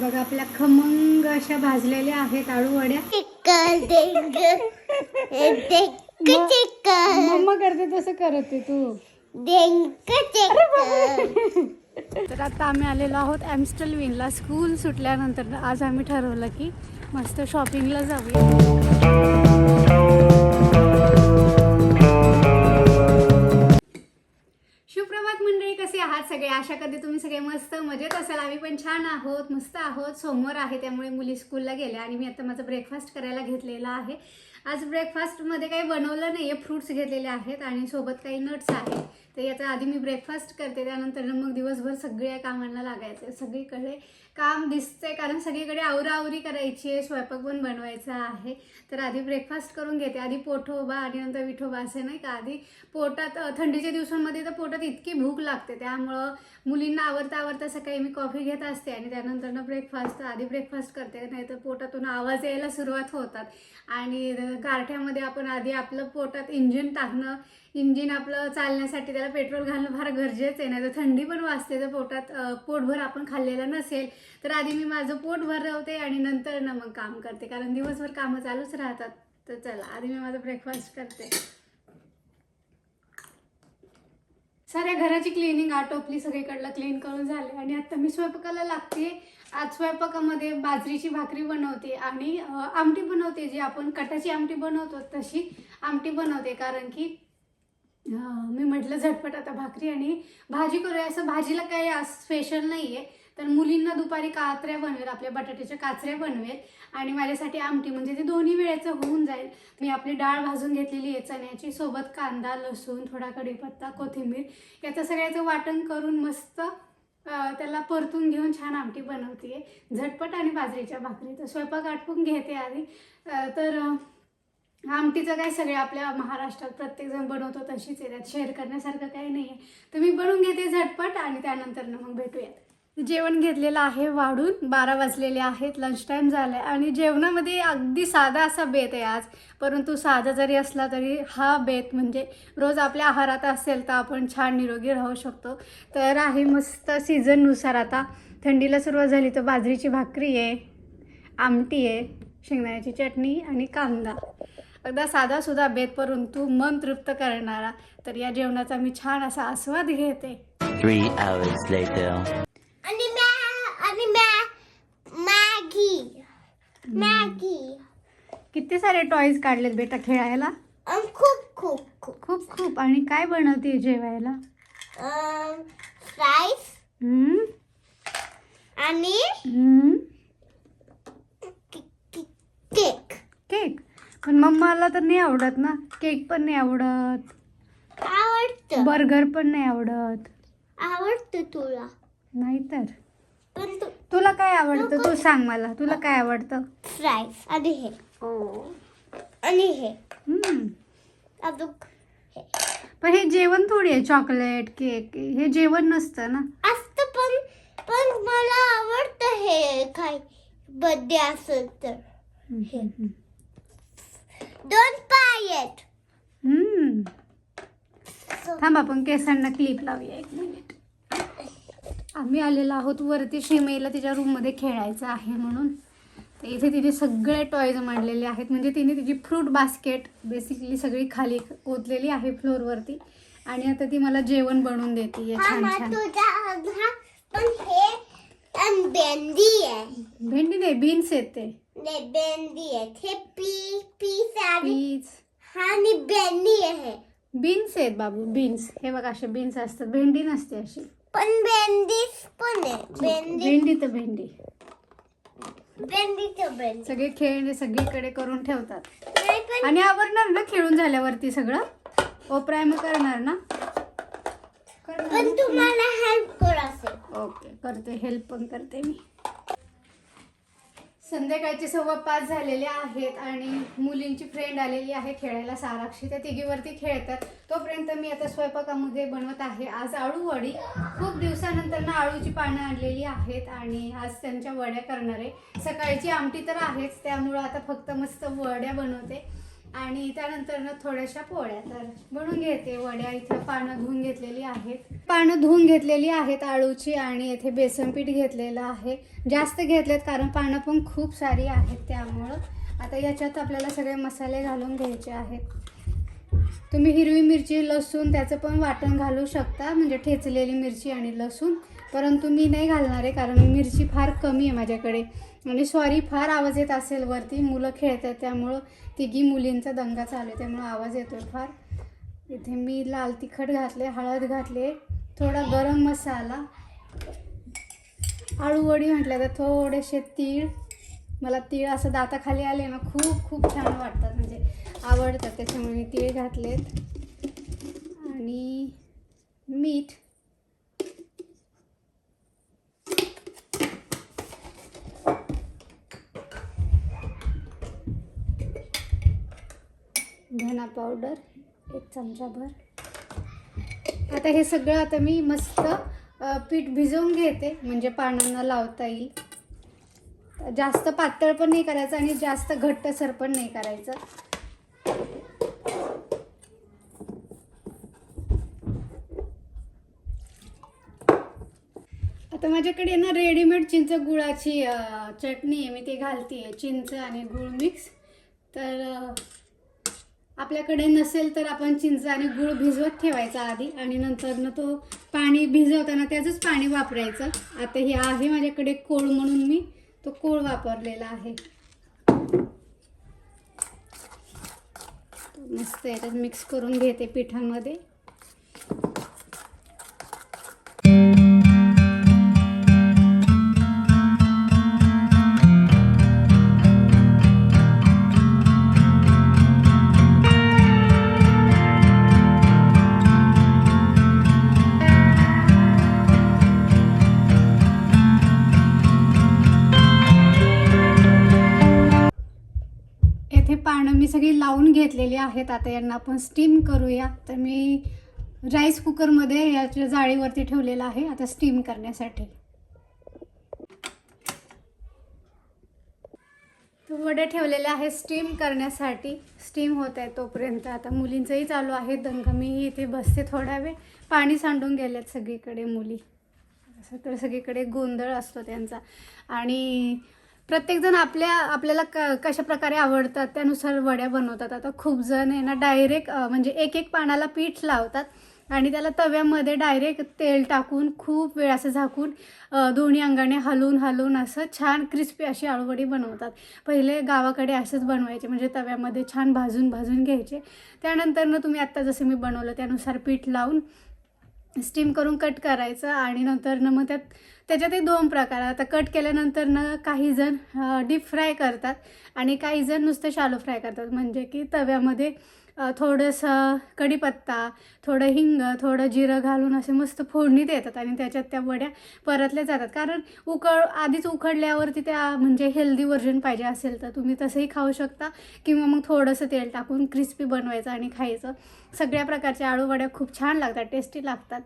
बघा आपल्या खमंग अशा भाजलेल्या आहेत आळू वड्या मम्मा करते तसं करत तू. तर आता आम्ही आलेलो आहोत ॲम्स्टल विनला स्कूल सुटल्यानंतर आज आम्ही ठरवलं की मस्त शॉपिंगला जाऊया. तुम्ही कसे आहात सगळे? आशा करते तुम्ही सगळे मस्त मजेत असाल. आम्ही पण छान आहोत मस्त आहोत. सोमवार आहे त्यामुळे मुली स्कूलला गेल्या आणि मी आता माझं ब्रेकफास्ट करायला घेतलेला आहे. आज ब्रेकफास्टमध्ये काही बनवलं नाही आहे फ्रूट्स घेतलेले आहेत आणि सोबत काही नट्स आहेत. तर याचा आधी मी ब्रेकफास्ट करते त्यानंतर मग दिवसभर सगळ्या कामांना लागायचं. सगळीकडे काम दिसते कारण सगळीकडे आवराआवरी करायची आहे स्वयंपाक पण बनवायचा आहे. तर आधी ब्रेकफास्ट करून घेते. आधी पोठोबा आणि नंतर विठोबा असे नाही का? आधी पोटात थंडीच्या दिवसांमध्ये तर पोटात इतकी भूक लागते. त्यामुळं मुलींना आवडता आवडता सकाळी मी कॉफी घेत असते आणि त्यानंतर ब्रेकफास्ट आधी ब्रेकफास्ट करते. नाही तर पोटातून आवाज यायला सुरुवात होतात. आणि गारठ्यामध्ये आपण आधी आपलं पोटात इंजिन टाकणं इंजिन आपलं चालण्यासाठी त्याला पेट्रोल घालणं फार गरजेचं आहे नाही तर थंडी पण वाजते जर पोटात पोटभर आपण खाल्लेलं नसेल तर आधी मी माझं पोट भरवते आणि नंतर ना मग काम करते कारण दिवसभर कामं चालूच राहतात. तर चला आधी मी माझं ब्रेकफास्ट करते. साऱ्या घराची क्लिनिंग आटोपली सगळीकडलं क्लीन करून झाले. आणि आता मी स्वयंपाकाला लागते. आज स्वयंपाकामध्ये बाजरीची भाकरी बनवते आणि आमटी बनवते जी आपण कटाची आमटी बनवतो तशी आमटी बनवते कारण की मी म्हटलं झटपट आता भाकरी आणि भाजी करूया. असं भाजीला काही स्पेशल नाही आहे तर मुलींना दुपारी कात्र्या बनवेल आपल्या बटाट्याच्या काचऱ्या बनवेल आणि माझ्यासाठी आमटी म्हणजे ते दोन्ही वेळेचं होऊन जाईल. मी आपली डाळ भाजून घेतलेली आहे चण्याची सोबत कांदा लसूण थोडा कढीपत्ता कोथिंबीर याचं सगळ्याचं वाटण करून मस्त त्याला परतून घेऊन छान आमटी बनवते झटपट आणि बाजरीच्या भाकरी. तर स्वयंपाक आटपून घेते आधी. तर आमटीचं काय सगळे आपल्या महाराष्ट्रात प्रत्येकजण बनवतो तशीच आहे. त्यात शेअर करण्यासारखं काही नाही आहे. तर मी बनवून घेते झटपट आणि त्यानंतर मग भेटूयात. जेवण घेतलेलं आहे वाढून बारा वाजलेले आहेत लंच टाईम झाला आहे आणि जेवणामध्ये अगदी साधा असा बेत आहे आज. परंतु साधा जरी असला तरी हा बेत म्हणजे रोज आपल्या आहारात असेल तर आपण छान निरोगी राहू शकतो. तर आहे मस्त सीझननुसार आता. थंडीला सुरुवात झाली तर बाजरीची भाकरी आहे आमटी आहे शेंगदाण्याची चटणी आणि कांदा. अगदा साधा सुद्धा बेत परंतु मन तृप्त करणारा. तर या जेवणाचा मी छान असा आस्वाद घेते. Three hours later. आणि मॅ आणि मॅ मॅगी. मॅगी. किती सारे टॉईज काढलेत बेटा खेळायला? आणि खूप खूप खूप. खूप खूप. आणि काय बनवते जेवायला? हम्म? आणि हम्म? केक. केक. पण मम्माला तर नाही आवडत ना. केक पण नाही आवडत. आवडतं. बर्गर पण नाही आवडत. आवडतं तुला. नाही तर. पण तू तुला काय आवडतं? तू सांग मला. तुला काय आवडतं? फ्राईस आणि हे. आणि हे. हम्म. अजून हे. पण हे जेवण थोडी आहे. चॉकलेट केक हे जेवण नसतं ना. असतं पण पण मला आवडतं हे काय बर्थडे असेल तर. हे. दोन पाय आहेत हम्म. थांब आपण केसांना क्लिप लावूया एक मिनिट आम्ही आलेलो आहोत वरती शिमेला तिच्या रूममध्ये खेळायचं आहे म्हणून. तर इथे तिने सगळे टॉयज मांडलेले आहेत. म्हणजे तिने तिची फ्रूट बास्केट बेसिकली सगळी खाली ओतलेली आहे फ्लोअरवरती आणि आता ती मला जेवण बनवून देते. हा छान मग छान. तुझा हा पण हे अन बेंदी आहे. भेंडी नाही बीन्स येते ने बेंदी आहे हे पी आणि पीज। हा आणि बेंदी आहे बीन्स आहेत बाबू बीन्स. हे बघा असे बीन्स असतात. भेंडी नसते अशी. पण बेंदीच पण आहे. बेंदी भेंडी तर भेंडी. बेंदी सगळे खेळणे सगळीकडे करून ठेवतात. नाही पण आणि आवरणार ना खेळून झाल्यावरती सगळं? ओप्राय मग करणार ना? करणार पण ना? तुम्हाला हेल्प कर असेल ओके करते. हेल्प पण करते मी. संध्याकाळचे सव्वा पाच झालेले आहेत आणि मुलींची फ्रेंड आलेली आहे खेळायला साराक्षी. त्या तिघीवरती खेळतात. तोपर्यंत मी आता स्वयंपाकामध्ये बनवत आहे. आज आळू वडी. खूप दिवसानंतर ना आळूची पानं आणलेली आहेत आणि आज त्यांच्या वड्या करणार आहे. सकाळची आमटी तर आहेच त्यामुळं आता फक्त मस्त वड्या बनवते. आणि त्यानंतर ना थोड्याशा पोळ्या. तर बनवून घेते. वड्या इथं पानं धुवून घेतलेली आहेत. पानं धुवून घेतलेली आहेत आळूची आणि येथे बेसन पीठ घेतलेलं आहे. जास्त घेतलेत कारण पानं पण खूप सारी आहेत त्यामुळं. आता याच्यात आपल्याला सगळे मसाले घालून घ्यायचे आहेत. तुम्ही हिरवी मिरची लसूण त्याचं पण वाटण घालू शकता. म्हणजे ठेचलेली मिरची आणि लसूण. परंतु मी नाही घालणार आहे कारण मिरची फार कमी आहे माझ्याकडे. म्हणजे आणि सॉरी फार आवाज येत असेल वरती मुलं खेळत आहेत त्यामुळं तिघी मुलींचा दंगा चालू आहे त्यामुळं आवाज येतो फार. इथे मी लाल तिखट घातले हळद घातले थोडा गरम मसाला आळूवडी म्हटलं तर थोडेसे तीळ. मला तीळ असं दाताखाली आले ना खूप खूप छान वाटतात म्हणजे आवडतात त्याच्यामुळे मी तीळ घातलेत. आणि मीठ. धना पावडर एक चमचाभर आता हे सगळं आता मी मस्त पीठ भिजवून घेते म्हणजे पानांना लावता येईल. जास्त पातळ पण नाही करायचं आणि जास्त घट्टसर पण नाही करायचं. आता माझ्याकडे ना रेडीमेड चिंच गुळाची चटणी आहे मी ते घालते आहे चिंच आणि गुळ मिक्स तर आपल्याकडे नसेल तर आपण चिंच आणि गुळ भिजवत ठेवायचा आधी आणि नंतर ना तो पाणी भिजवताना त्याचंच पाणी वापरायचं. आता हे आहे माझ्याकडे कोळ म्हणून मी तो कोळ वापरलेला आहे. मस्त याच्यात मिक्स करून घेते पिठामध्ये. पानं मी लावून घेतलेली आहेत. आता यांना आपण स्टीम करूया. तर मी राईस कुकरमध्ये याच्या जाळीवरती ठेवलेलं आहे. आता स्टीम करण्यासाठी. तर वडे ठेवलेले आहे स्टीम करण्यासाठी. स्टीम होत आहे तोपर्यंत. आता मुलींचंही चालू आहे. दंग मी इथे बसते थोडा वेळ. पाणी सांडून गेल्यात सगळीकडे मुली. असं तर सगळीकडे गोंधळ असतो त्यांचा. आणि प्रत्येकजण आपल्या आपल्याला क कशा प्रकारे आवडतात त्यानुसार वड्या बनवतात. आता खूप जण आहे ना डायरेक्ट म्हणजे एक एक पानाला पीठ लावतात आणि त्याला तव्यामध्ये डायरेक्ट तेल टाकून खूप वेळ असं झाकून दोन्ही अंगाने हलवून हलवून असं छान क्रिस्पी अशी आळूवडी बनवतात. पहिले गावाकडे असंच बनवायचे म्हणजे तव्यामध्ये छान भाजून भाजून घ्यायचे. त्यानंतर ना तुम्ही आत्ता जसं मी बनवलं त्यानुसार पीठ लावून स्टीम करून कट करायचं आणि नंतर न मग त्यात त्याच्यातही दोन प्रकार आता कट केल्यानंतर न काही जण डीप फ्राय करतात आणि काही जण नुसतं शालो फ्राय करतात. म्हणजे की तव्यामध्ये थोडंसं कढीपत्ता थोडं हिंग थोडं जिरं घालून असे मस्त फोडणी देतात आणि त्याच्यात त्या वड्या परतल्या जातात. कारण उकळ आधीच उकडल्यावरती त्या म्हणजे हेल्दी व्हर्जन पाहिजे असेल तर तुम्ही तसंही खाऊ शकता किंवा मग थोडंसं तेल टाकून क्रिस्पी बनवायचं आणि खायचं. सगळ्या प्रकारच्या आळूवड्या खूप छान लागतात टेस्टी लागतात.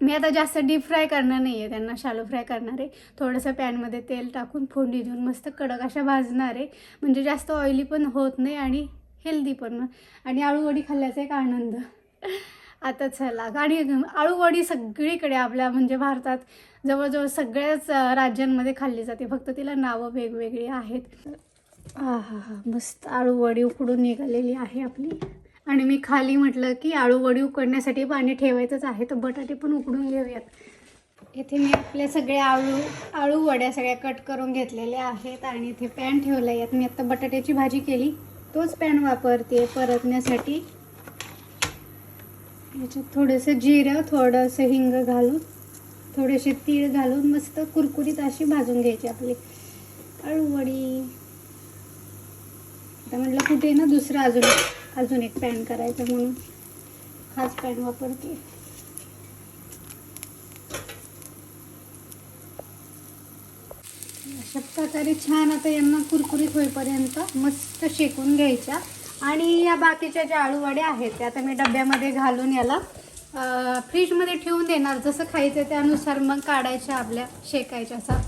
मी आता जास्त डीप फ्राय करणार नाही आहे त्यांना शालो फ्राय करणार आहे. थोडंसं पॅनमध्ये तेल टाकून फोडणी देऊन मस्त कडक अशा भाजणार आहे. म्हणजे जास्त ऑइली पण होत नाही आणि हेल्दी पण आणि आळूवडी खाल्ल्याचा एक आनंद. आता चला. आणि आळूवडी सगळीकडे आपल्या म्हणजे भारतात जवळजवळ सगळ्याच राज्यांमध्ये खाल्ली जाते. फक्त तिला नावं वेगवेगळी आहेत. हा हा हा. मस्त आळूवडी उकडून निघालेली आहे आपली. आणि मी खाली म्हटलं की आळूवडी उकडण्यासाठी पाणी ठेवायचंच आहे तर बटाटे पण उकडून घेऊयात. इथे मी आपल्या सगळ्या आळू आळू वड्या सगळ्या कट करून घेतलेल्या आहेत आणि इथे पॅन ठेवला आहे यात मी आत्ता बटाट्याची भाजी केली. तोच पॅन वापरते. परतण्यासाठी याच्यात थोडंसं जिरं थोडंसं हिंग घालून थोडेसे तीळ घालून मस्त कुरकुरीत अशी भाजून घ्यायची आपली. आळूवडी आता म्हटलं कुठे ना दुसरं अजून अजून एक पॅन करायचं म्हणून. हाच पॅन वापरते. अशा प्रकारे छान आता यांना कुरकुरीत होईपर्यंत मस्त शेकून घ्यायच्या. आणि या बाकीच्या ज्या आळूवड्या आहेत त्या आता मी डब्यामध्ये घालून याला फ्रीजमध्ये ठेवून देणार. जसं खायचं त्यानुसार मग काढायच्या आपल्या शेकायच्या असा.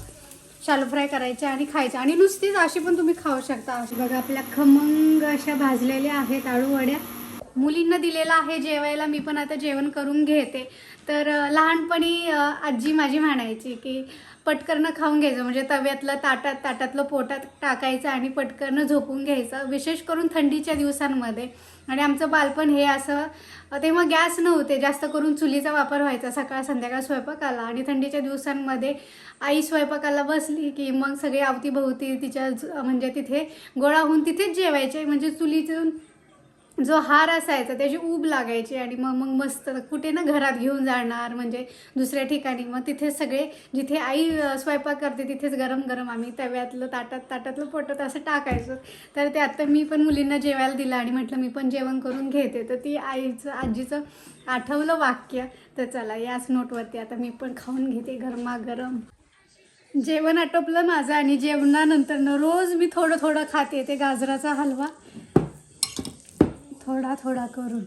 शालो फ्राय करायच्या आणि खायच्या. आणि नुसतीच अशी पण तुम्ही खाऊ शकता. अशी बघा आपल्या खमंग अशा भाजलेल्या आहेत आळूवड्या. मुलींना दिलेला आहे जेवायला मी पण आता जेवण करून घेते. तर लहानपणी आजी माझी म्हणायची की पटकन खाऊन घ्यायचं. म्हणजे तव्यातलं ताटात ताटातलं पोटात टाकायचं आणि पटकन झोपून घ्यायचं. विशेष करून थंडीच्या दिवसांमध्ये. आणि आमचं बालपण हे असं तेव्हा गॅस नव्हते. जास्त करून चुलीचा वापर व्हायचा. सकाळ संध्याकाळ स्वयंपाकाला. आणि थंडीच्या दिवसांमध्ये आई स्वयंपाकाला बसली की मग सगळे अवतीभोवती तिच्या म्हणजे तिथे गोळा होऊन तिथेच जेवायचे. म्हणजे चुलीतून जो हार असायचा त्याची ऊब लागायची आणि मग मग मस्त कुठे ना घरात घेऊन जाणार म्हणजे दुसऱ्या ठिकाणी. मग तिथे सगळे जिथे आई स्वयंपाक करते तिथेच गरम गरम आम्ही तव्यातलं ताटात ताटातलं पोटात असं टाकायचं. तर ते आत्ता मी पण मुलींना जेवायला दिलं आणि म्हटलं मी पण जेवण करून घेते. तर ती आईचं आजीचं आठवलं वाक्य तर चला याच नोटवरती आता मी पण खाऊन घेते गरमागरम. जेवण आटोपलं माझं आणि जेवणानंतर रोज मी थोडं थोडं खाते ते गाजराचा हलवा. थोडा थोडा करून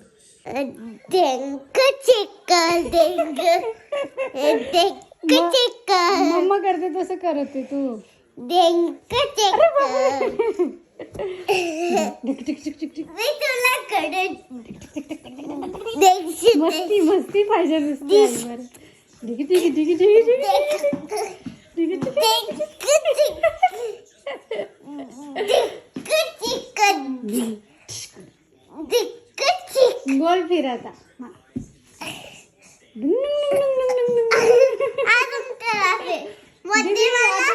मम्मा करते तसं करते तू डेंक मस्ती मस्ती पाहिजे नुसती आता.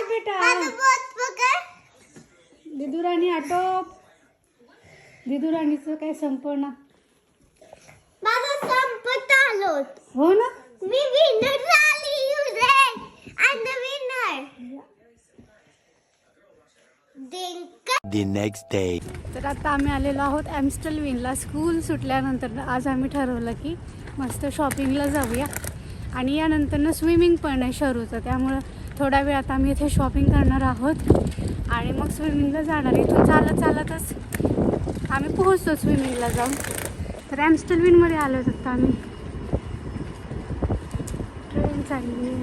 बेटा. दिदू राणी आटोप दिदू राणीचं काय संपवणार? संपत आलो हो ना? मी विनर झाली आणि विनर The next day. तर आता आम्ही आलेलो आहोत ॲम्स्टल विनला स्कूल सुटल्यानंतर आज आम्ही ठरवलं की मस्त शॉपिंगला जाऊया. आणि यानंतरनं स्विमिंग पण आहे शरूचं त्यामुळं थोड्या वेळात आम्ही इथे शॉपिंग करणार आहोत. आणि मग स्विमिंगला जाणार इथून चालत चालतच आम्ही पोहोचतो स्विमिंगला जाऊन. तर ॲम्स्टल विनमध्ये आलो आता आम्ही. ट्रेन चालली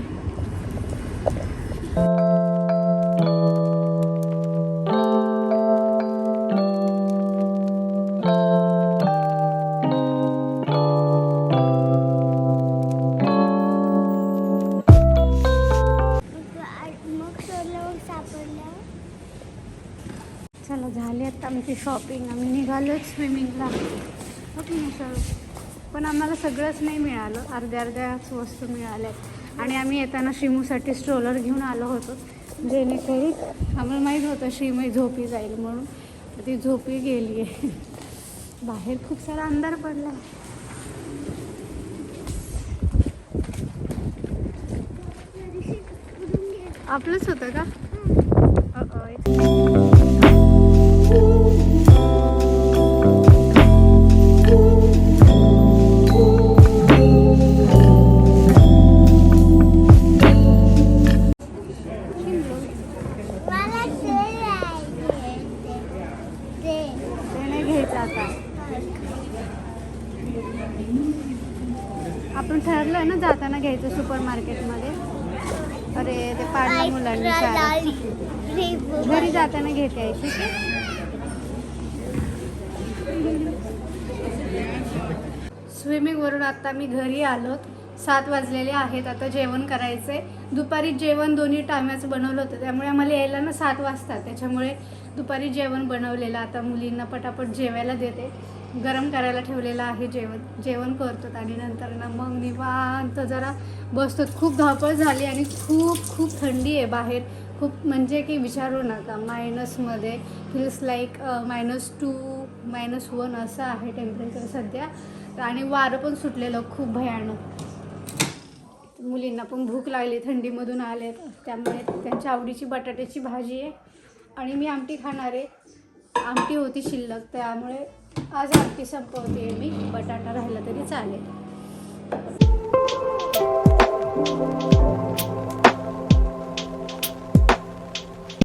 स्विमिंगला ओके ना सर पण आम्हाला सगळंच नाही मिळालं. अर्ध्या अर्ध्याच वस्तू मिळाल्या. आणि आम्ही येताना श्रीमूसाठी स्ट्रोलर घेऊन आलो होतो. जेणेकरून आम्हाला माहीत होतं श्रीमय झोपी जाईल म्हणून. ती झोपी गेली आहे. बाहेर खूप सारा अंधार पडला आहे आपलंच होतं का? स्विमिंगवरून आत्ता मी घरी आलो. सात वाजलेले आहेत आता जेवण करायचं आहे दुपारी जेवण दोन्ही टायमाचं बनवलं होतं त्यामुळे आम्हाला यायला ना सात वाजतात. त्याच्यामुळे दुपारी जेवण बनवलेलं आता मुलींना पटापट जेवायला देते. गरम करायला ठेवलेलं आहे जेवण. जेवण करतो आणि नंतर ना मग निवांत जरा बसतो खूप धावपळ झाली आणि खूप खूप थंडी आहे बाहेर. खूप म्हणजे की विचारू नका मायनसमध्ये feels like minus two minus one असं आहे टेम्परेचर सध्या. आणि वारं पण सुटलेलं खूप भयानक. मुलींना पण भूक लागली थंडीमधून आले त्यामुळे त्यांच्या आवडीची बटाट्याची भाजी आहे. आणि मी आमटी खाणार आहे. आमटी होती शिल्लक त्यामुळे आज आमटी संपवते मी. बटाटा राहिला तरी चालेल.